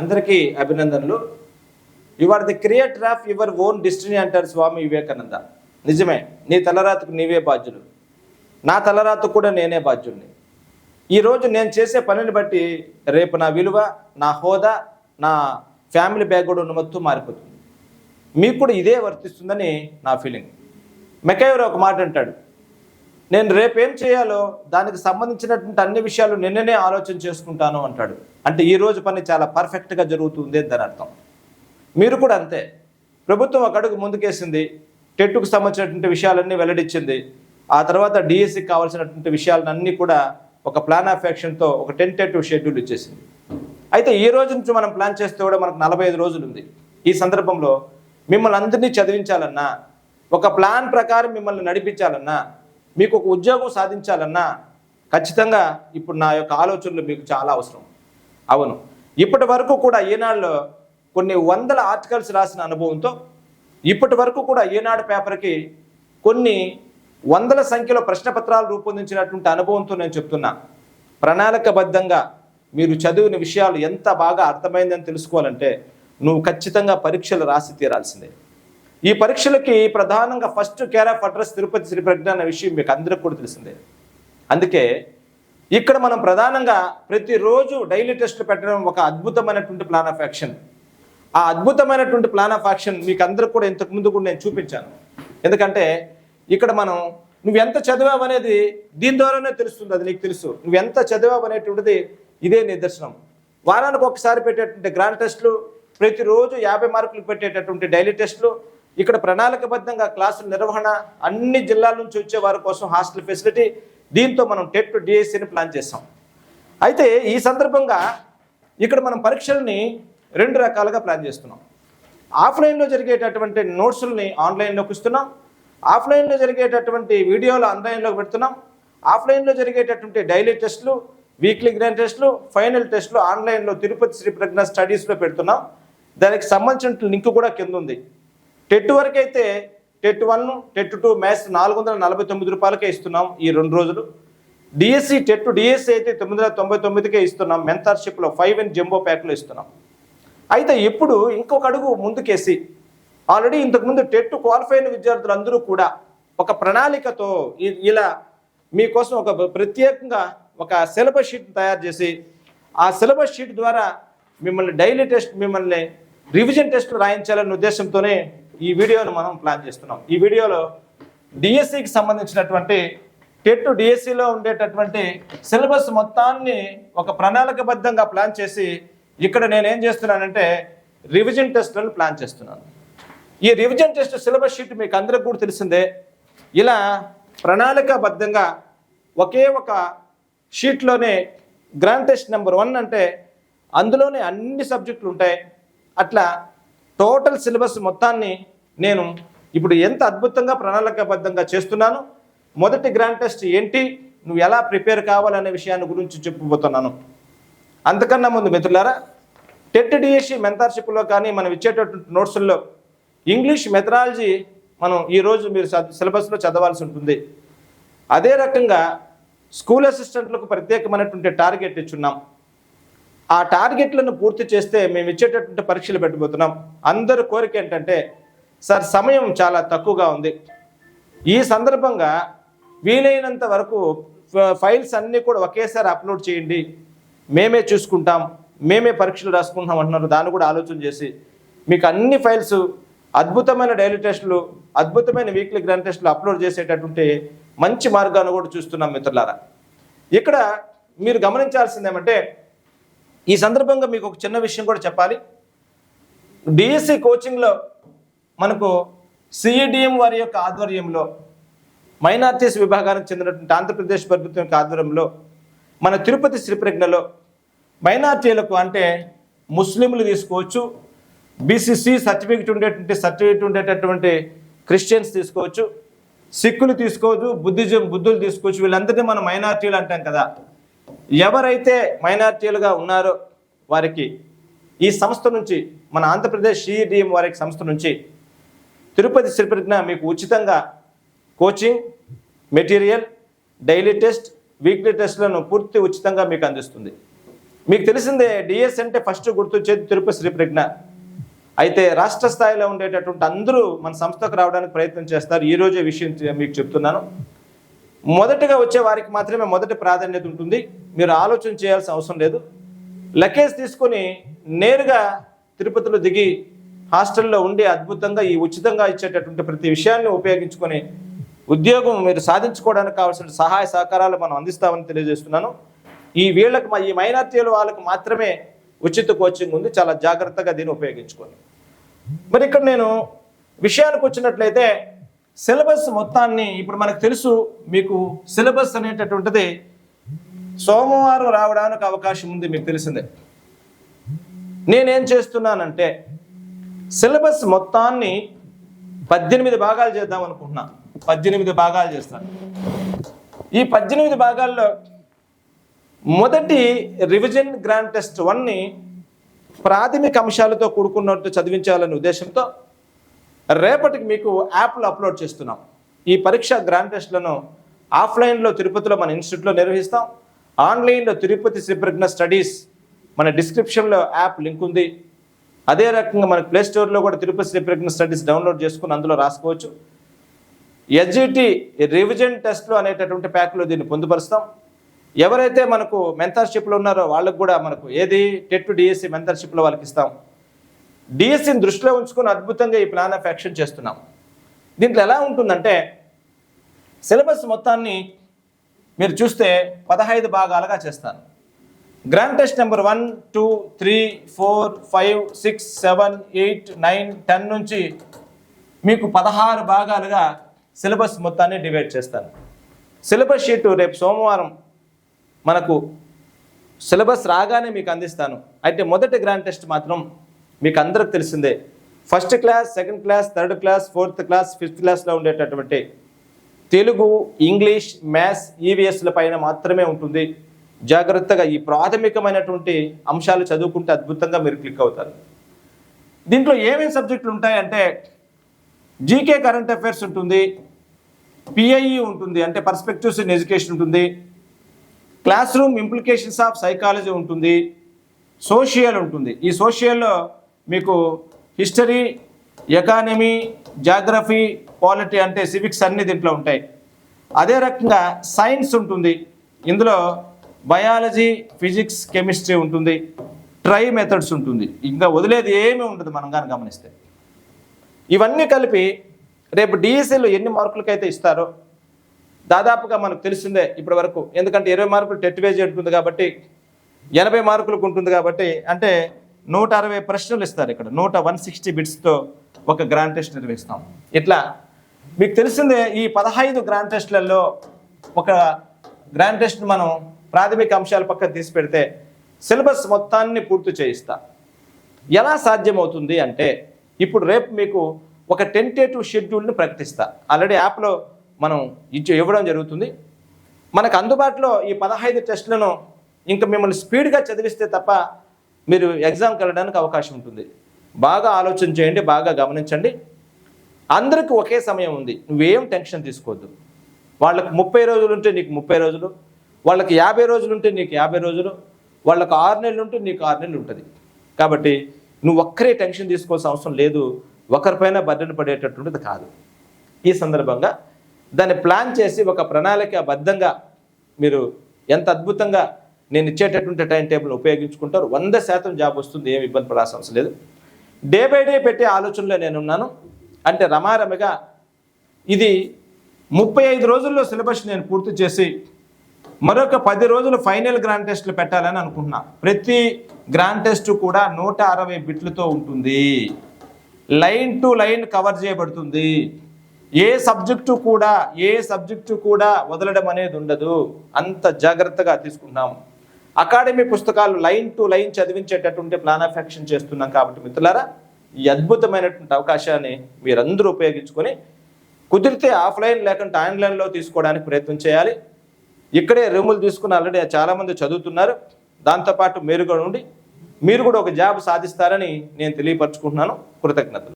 అందరికీ అభినందనలు. You are the creator of your own destiny అంటారు స్వామి వివేకానంద. నిజమే నీ తలరాతకు నీవే బాధ్యులు. నా తలరాతకు కూడా నేనే బాధ్యుడిని ఈరోజు నేను చేసే పనిని బట్టి రేపు నా విలువ నా హోదా నా ఫ్యామిలీ బ్యాక్గ్రౌండ్ మొత్తం మారిపోతుంది. మీకు కూడా ఇదే వర్తిస్తుందని నా ఫీలింగ్ మెకైవర్ ఒక మాట అంటాడు. నేను రేపేం చేయాలో దానికి సంబంధించినటువంటి అన్ని విషయాలు నిన్ననే ఆలోచన చేసుకుంటాను అంటాడు. అంటే ఈ రోజు పని చాలా పర్ఫెక్ట్గా జరుగుతుంది అని దాని అర్థం. మీరు కూడా అంతే. ప్రభుత్వం ఒక అడుగు ముందుకేసింది. టెట్టుకు సంబంధించినటువంటి విషయాలన్నీ వెల్లడించింది. ఆ తర్వాత డిఎస్సికి కావాల్సినటువంటి విషయాలన్నీ కూడా ఒక ప్లాన్ ఆఫ్ యాక్షన్తో ఒక టెంటేటివ్ షెడ్యూల్ ఇచ్చేసింది. అయితే ఈ రోజు నుంచి మనం ప్లాన్ చేస్తే కూడా మనకు నలభై ఐదు రోజులు ఉంది ఈ సందర్భంలో మిమ్మల్ని అందరినీ చదివించాలన్నా ఒక ప్లాన్ ప్రకారం మిమ్మల్ని నడిపించాలన్నా మీకు ఒక ఉద్యోగం సాధించాలన్నా ఖచ్చితంగా ఇప్పుడు నా యొక్క ఆలోచనలు మీకు చాలా అవసరం. అవును. ఇప్పటి వరకు కూడా ఈనాడులో కొన్ని వందల ఆర్టికల్స్ రాసిన అనుభవంతో ఇప్పటి వరకు కూడా ఈనాడు పేపర్కి కొన్ని వందల సంఖ్యలో ప్రశ్నపత్రాలు రూపొందించినటువంటి అనుభవంతో నేను చెప్తున్నా. ప్రణాళికబద్ధంగా మీరు చదివిన విషయాలు ఎంత బాగా అర్థమైందని తెలుసుకోవాలంటే నువ్వు ఖచ్చితంగా పరీక్షలు రాసి తీరాల్సిందే. ఈ పరీక్షలకి ప్రధానంగా first care of address Tirupati Sri Pragna అనే విషయం మీకు అందరికి కూడా తెలిసిందే. అందుకే ఇక్కడ మనం ప్రధానంగా ప్రతిరోజు డైలీ టెస్ట్లు పెట్టడం ఒక అద్భుతమైనటువంటి ప్లాన్ ఆఫ్ యాక్షన్. ఆ అద్భుతమైనటువంటి ప్లాన్ ఆఫ్ యాక్షన్ మీకు అందరికి కూడా ఇంతకుముందు కూడా నేను చూపించాను. ఎందుకంటే ఇక్కడ మనం నువ్వు ఎంత చదివావు అనేది దీని ద్వారానే తెలుస్తుంది అది నీకు తెలుసు. నువ్వు ఎంత చదివావు అనేటువంటిది ఇదే నిదర్శనం. వారానికి ఒకసారి పెట్టేటువంటి గ్రాండ్ టెస్టులు ప్రతిరోజు యాభై మార్కులు పెట్టేటటువంటి డైలీ టెస్టులు ఇక్కడ ప్రణాళికబద్ధంగా క్లాసుల నిర్వహణ అన్ని జిల్లాల నుంచి వచ్చే వారి కోసం హాస్టల్ ఫెసిలిటీ దీంతో మనం టెట్ డిఎస్సిని ప్లాన్ చేస్తాం అయితే ఈ సందర్భంగా ఇక్కడ మనం పరీక్షల్ని రెండు రకాలుగా ప్లాన్ చేస్తున్నాం. ఆఫ్లైన్లో జరిగేటటువంటి నోట్స్ని ఆన్లైన్లోకి ఇస్తున్నాం. ఆఫ్లైన్లో జరిగేటటువంటి వీడియోలు ఆన్లైన్లోకి పెడుతున్నాం. ఆఫ్లైన్లో జరిగేటటువంటి డైలీ టెస్టులు వీక్లీ గ్రాండ్ టెస్టులు ఫైనల్ టెస్టులు ఆన్లైన్లో తిరుపతి శ్రీ ప్రజ్ఞ స్టడీస్లో పెడుతున్నాం. దానికి సంబంధించిన లింక్ కూడా కింద ఉంది. టెట్ వరకు అయితే TET one TET two maths నాలుగు వందల నలభై తొమ్మిది రూపాయలకే ఇస్తున్నాం ఈ రెండు రోజులు. డిఎస్సి టెట్ డిఎస్సి అయితే తొమ్మిది వందల తొంభై తొమ్మిదికే ఇస్తున్నాం. మెంతర్షిప్లో ఫైవ్ అండ్ జంబో ప్యాక్లో ఇస్తున్నాం. అయితే ఇప్పుడు ఇంకొక అడుగు ముందుకేసి ఆల్రెడీ ఇంతకుముందు టెట్ క్వాలిఫై అయిన విద్యార్థులందరూ కూడా ఒక ప్రణాళికతో ఇలా మీకోసం ఒక ప్రత్యేకంగా ఒక సిలబస్ షీట్ తయారు చేసి ఆ సిలబస్ షీట్ ద్వారా మిమ్మల్ని డైలీ టెస్ట్ మిమ్మల్ని రివిజన్ టెస్ట్ రాయించాలనే ఉద్దేశంతోనే ఈ వీడియోను మనం ప్లాన్ చేస్తున్నాం. ఈ వీడియోలో డిఎస్సికి సంబంధించినటువంటి టెట్ డిఎస్సిలో ఉండేటటువంటి సిలబస్ మొత్తాన్ని ఒక ప్రణాళికబద్ధంగా ప్లాన్ చేసి ఇక్కడ నేను ఏం చేస్తున్నానంటే రివిజన్ టెస్ట్లను ప్లాన్ చేస్తున్నాను. ఈ రివిజన్ టెస్ట్ సిలబస్ షీట్ మీకు అందరికి కూడా తెలిసిందే. ఇలా ప్రణాళికాబద్ధంగా ఒకే ఒక షీట్లోనే గ్రాండ్ టెస్ట్ నెంబర్ వన్ అంటే అందులోనే అన్ని సబ్జెక్టులు ఉంటాయి. అట్లా టోటల్ సిలబస్ మొత్తాన్ని నేను ఇప్పుడు ఎంత అద్భుతంగా ప్రణాళికాబద్ధంగా చేస్తున్నాను మొదటి గ్రాండ్ టెస్ట్ ఏంటి నువ్వు ఎలా ప్రిపేర్ కావాలనే విషయాన్ని గురించి చెప్పబోతున్నాను. అంతకన్నా ముందు మిత్రులారా టెట్ డిఎస్సి మెంతార్షిప్లో కానీ మనం ఇచ్చేటటువంటి నోట్స్ల్లో ఇంగ్లీష్ మెథడాలజీ మనం ఈరోజు మీరు సిలబస్లో చదవాల్సి ఉంటుంది. అదే రకంగా స్కూల్ అసిస్టెంట్లకు ప్రత్యేకమైనటువంటి టార్గెట్ ఇచ్చున్నాం ఆ టార్గెట్లను పూర్తి చేస్తే మేము ఇచ్చేటటువంటి పరీక్షలు పెట్టబోతున్నాం. అందరి కోరిక ఏంటంటే సార్ సమయం చాలా తక్కువగా ఉంది. ఈ సందర్భంగా వీలైనంత వరకు ఫ- ఫైల్స్ అన్నీ కూడా ఒకేసారి అప్లోడ్ చేయండి. మేమే చూసుకుంటాం. మేమే పరీక్షలు రాసుకుంటాం అంటున్నారు. దాన్ని కూడా ఆలోచన చేసి. మీకు అన్ని ఫైల్స్ అద్భుతమైన డైలీ టెస్టులు అద్భుతమైన వీక్లీ గ్రాండ్ టెస్టులు అప్లోడ్ చేసేటటువంటి మంచి మార్గాన్ని కూడా చూస్తున్నాం మిత్రులారా. ఇక్కడ మీరు గమనించాల్సింది ఏమంటే ఈ సందర్భంగా మీకు ఒక చిన్న విషయం కూడా చెప్పాలి. డిఎస్సి కోచింగ్లో మనకు సిఈడిఎం వారి యొక్క ఆధ్వర్యంలో మైనార్టీస్ విభాగానికి చెందినటువంటి ఆంధ్రప్రదేశ్ ప్రభుత్వం యొక్క ఆధ్వర్యంలో మన తిరుపతి శ్రీప్రజ్ఞలో మైనార్టీలకు అంటే ముస్లింలు తీసుకోవచ్చు బీసీసీ సర్టిఫికెట్ ఉండేటువంటి సర్టిఫికెట్ ఉండేటటువంటి క్రిస్టియన్స్ తీసుకోవచ్చు సిక్కులు తీసుకోవచ్చు బుద్ధిజం బుద్ధులు తీసుకోవచ్చు వీళ్ళందరినీ మనం మైనార్టీలు అంటాం కదా. ఎవరైతే మైనార్టీలుగా ఉన్నారో వారికి ఈ సంస్థ నుంచి మన ఆంధ్రప్రదేశ్ సిఈడిఎం వారికి సంస్థ నుంచి తిరుపతి శ్రీప్రజ్ఞ మీకు ఉచితంగా coaching material daily test weekly టెస్ట్లను పూర్తి ఉచితంగా మీకు అందిస్తుంది. మీకు తెలిసిందే డిఎస్ అంటే ఫస్ట్ గుర్తొచ్చేది తిరుపతి శ్రీప్రజ్ఞ అయితే రాష్ట్ర స్థాయిలో ఉండేటటువంటి అందరూ మన సంస్థకు రావడానికి ప్రయత్నం చేస్తారు. ఈరోజే విషయం మీకు చెప్తున్నాను. మొదటగా వచ్చే వారికి మాత్రమే మొదటి ప్రాధాన్యత ఉంటుంది. మీరు ఆలోచన చేయాల్సిన అవసరం లేదు. లగేజ్ తీసుకొని నేరుగా తిరుపతిలో దిగి హాస్టల్లో ఉండి అద్భుతంగా ఈ ఉచితంగా ఇచ్చేటటువంటి ప్రతి విషయాన్ని ఉపయోగించుకొని ఉద్యోగం మీరు సాధించుకోవడానికి కావాల్సిన సహాయ సహకారాలు మనం అందిస్తామని తెలియజేస్తున్నాను. ఈ వీళ్ళకి మా- ఈ మైనార్టీల వాళ్ళకి మాత్రమే ఉచిత కోచింగ్ ఉంది. చాలా జాగ్రత్తగా దీన్ని ఉపయోగించుకోండి. మరి ఇక్కడ నేను విషయానికి వచ్చినట్లయితే సిలబస్ మొత్తాన్ని ఇప్పుడు మనకు తెలుసు మీకు సిలబస్ అనేటటువంటిది సోమవారం రావడానికి అవకాశం ఉంది మీకు తెలిసిందే. నేనేం చేస్తున్నానంటే సిలబస్ మొత్తాన్ని పద్దెనిమిది భాగాలు చేద్దాం అనుకుంటున్నా. పద్దెనిమిది భాగాలు చేస్తాను ఈ పద్దెనిమిది భాగాల్లో మొదటి రివిజన్ గ్రాండ్ టెస్ట్ వన్ని ప్రాథమిక అంశాలతో కూడుకున్నట్టు చదివించాలనే ఉద్దేశంతో రేపటికి మీకు యాప్లు అప్లోడ్ చేస్తున్నాం. ఈ పరీక్ష గ్రాండ్ టెస్ట్లను ఆఫ్లైన్లో తిరుపతిలో మన ఇన్స్టిట్యూట్లో నిర్వహిస్తాం. ఆన్లైన్లో తిరుపతి శ్రీప్రజ్ఞ స్టడీస్ మన డిస్క్రిప్షన్లో యాప్ లింక్ ఉంది. అదే రకంగా మన ప్లేస్టోర్లో కూడా తిరుపతి శ్రీప్రజ్ఞ స్టడీస్ డౌన్లోడ్ చేసుకుని అందులో రాసుకోవచ్చు. ఎస్జిటి రివిజన్ టెస్ట్లు అనేటటువంటి ప్యాక్లో దీన్ని పొందుపరుస్తాం. ఎవరైతే మనకు మెంతర్షిప్లో ఉన్నారో వాళ్ళకు కూడా మనకు ఏది టెట్ డిఎస్సి మెంతర్షిప్లో వాళ్ళకి ఇస్తాం. డిఎస్సిని దృష్టిలో ఉంచుకొని అద్భుతంగా ఈ ప్లాన్ ఆఫ్ యాక్షన్ చేస్తున్నాం. దీంట్లో ఎలా ఉంటుందంటే సిలబస్ మొత్తాన్ని మీరు చూస్తే పదహైదు భాగాలుగా చేస్తాను. Grand test number one two three four five six seven eight nine ten నుంచి మీకు పదహారు భాగాలుగా సిలబస్ మొత్తాన్ని డివైడ్ చేస్తాను. సిలబస్ షీటు రేపు సోమవారం మనకు సిలబస్ రాగానే మీకు అందిస్తాను. అయితే మొదటి గ్రాండ్ టెస్ట్ మాత్రం మీకు అందరికి తెలిసిందే first class second class third class fourth class fifth క్లాస్లో ఉండేటటువంటి తెలుగు ఇంగ్లీష్ మ్యాథ్స్ ఈవీఎస్ల పైన మాత్రమే ఉంటుంది. జాగ్రత్తగా ఈ ప్రాథమికమైనటువంటి అంశాలు చదువుకుంటే అద్భుతంగా మీరు క్లిక్ అవుతారు. దీంట్లో ఏమేమి సబ్జెక్టులు ఉంటాయంటే జీకే కరెంట్ అఫైర్స్ ఉంటుంది పిఐఈ ఉంటుంది అంటే పర్స్పెక్టివ్స్ ఇన్ ఎడ్యుకేషన్ ఉంటుంది class room implications of psychology ఉంటుంది సోషియల్ ఉంటుంది. ఈ సోషియల్లో మీకు హిస్టరీ ఎకానమీ జాగ్రఫీ పాలిటీ అంటే సివిక్స్ అన్ని దీంట్లో ఉంటాయి. అదే రకంగా సైన్స్ ఉంటుంది. ఇందులో బయాలజీ ఫిజిక్స్ కెమిస్ట్రీ ఉంటుంది. ట్రై మెథడ్స్ ఉంటుంది. ఇంకా వదిలేది ఏమీ ఉండదు మనం కానీ గమనిస్తే. ఇవన్నీ కలిపి రేపు డిఎస్సీలో ఎన్ని మార్కులకైతే ఇస్తారో దాదాపుగా మనకు తెలిసిందే ఇప్పటి వరకు. ఎందుకంటే ఇరవై మార్కులు టెట్ వేజ్ ఉంటుంది కాబట్టి ఎనభై మార్కులకు ఉంటుంది కాబట్టి అంటే నూట అరవై ప్రశ్నలు ఇస్తారు ఇక్కడ. నూట వన్ సిక్స్టీ బిట్స్తో ఒక గ్రాండ్ టెస్ట్ నిర్వహిస్తాం. ఇట్లా మీకు తెలిసిందే ఈ పదహైదు గ్రాండ్ టెస్ట్లలో ఒక గ్రాండ్ టెస్ట్ మనం ప్రాథమిక అంశాల పక్కన తీసి పెడితే సిలబస్ మొత్తాన్ని పూర్తి చేయిస్తా. ఎలా సాధ్యమవుతుంది అంటే ఇప్పుడు రేపు మీకు ఒక టెంటేటివ్ షెడ్యూల్ని ప్రకటిస్తా. ఆల్రెడీ యాప్లో మనం ఇచ్చి ఇవ్వడం జరుగుతుంది. మనకు అందుబాటులో ఈ పదహైదు టెస్టులను ఇంకా మిమ్మల్ని స్పీడ్గా చదివిస్తే తప్ప మీరు ఎగ్జామ్కి వెళ్ళడానికి అవకాశం ఉంటుంది. బాగా ఆలోచన చేయండి బాగా గమనించండి. అందరికి ఒకే సమయం ఉంది. నువ్వేం టెన్షన్ తీసుకోవద్దు. వాళ్ళకి ముప్పై రోజులు ఉంటే నీకు ముప్పై రోజులు వాళ్ళకి యాభై రోజులు ఉంటే నీకు యాభై రోజులు వాళ్ళకి ఆరు నెలలు ఉంటే నీకు ఆరు నెలలు ఉంటుంది. కాబట్టి నువ్వు ఒక్కరే టెన్షన్ తీసుకోవాల్సిన అవసరం లేదు. ఒకరిపైన బర్డెన్ పడేటటువంటిది కాదు. ఈ సందర్భంగా దాన్ని ప్లాన్ చేసి ఒక ప్రణాళిక బద్ధంగా మీరు ఎంత అద్భుతంగా నేను ఇచ్చేటటువంటి టైం టేబుల్ ఉపయోగించుకుంటారు. వంద శాతం జాబ్ వస్తుంది ఏమి ఇబ్బంది పడాల్సిన అవసరం లేదు. డే బై డే పెట్టే ఆలోచనలో నేను ఉన్నాను అంటే రమారమిగా ఇది ముప్పై ఐదు రోజుల్లో సిలబస్ నేను పూర్తి చేసి మరొక పది రోజులు ఫైనల్ గ్రాండ్ టెస్ట్లు పెట్టాలని అనుకుంటున్నా. ప్రతి గ్రాండ్ టెస్ట్ కూడా నూట అరవై బిట్లతో ఉంటుంది. లైన్ టు లైన్ కవర్ చేయబడుతుంది. ఏ సబ్జెక్టు కూడా ఏ సబ్జెక్టు కూడా వదలడం అనేది ఉండదు. అంత జాగ్రత్తగా తీసుకున్నాం అకాడమీ పుస్తకాలు లైన్ టు లైన్ చదివించేటటువంటి ప్లాన్ ఆఫ్ యాక్షన్ చేస్తున్నాం కాబట్టి మిత్రులారా ఈ అద్భుతమైనటువంటి అవకాశాన్ని మీరందరూ ఉపయోగించుకొని కుదిరితే ఆఫ్లైన్ లేకుంటే ఆన్లైన్లో తీసుకోవడానికి ప్రయత్నం చేయాలి. ఇక్కడే రూములు తీసుకుని ఆల్రెడీ చాలామంది చదువుతున్నారు. దాంతోపాటు మీరు కూడా ఉండి మీరు కూడా ఒక జాబ్ సాధిస్తారని నేను తెలియపరచుకుంటున్నాను. కృతజ్ఞతలు.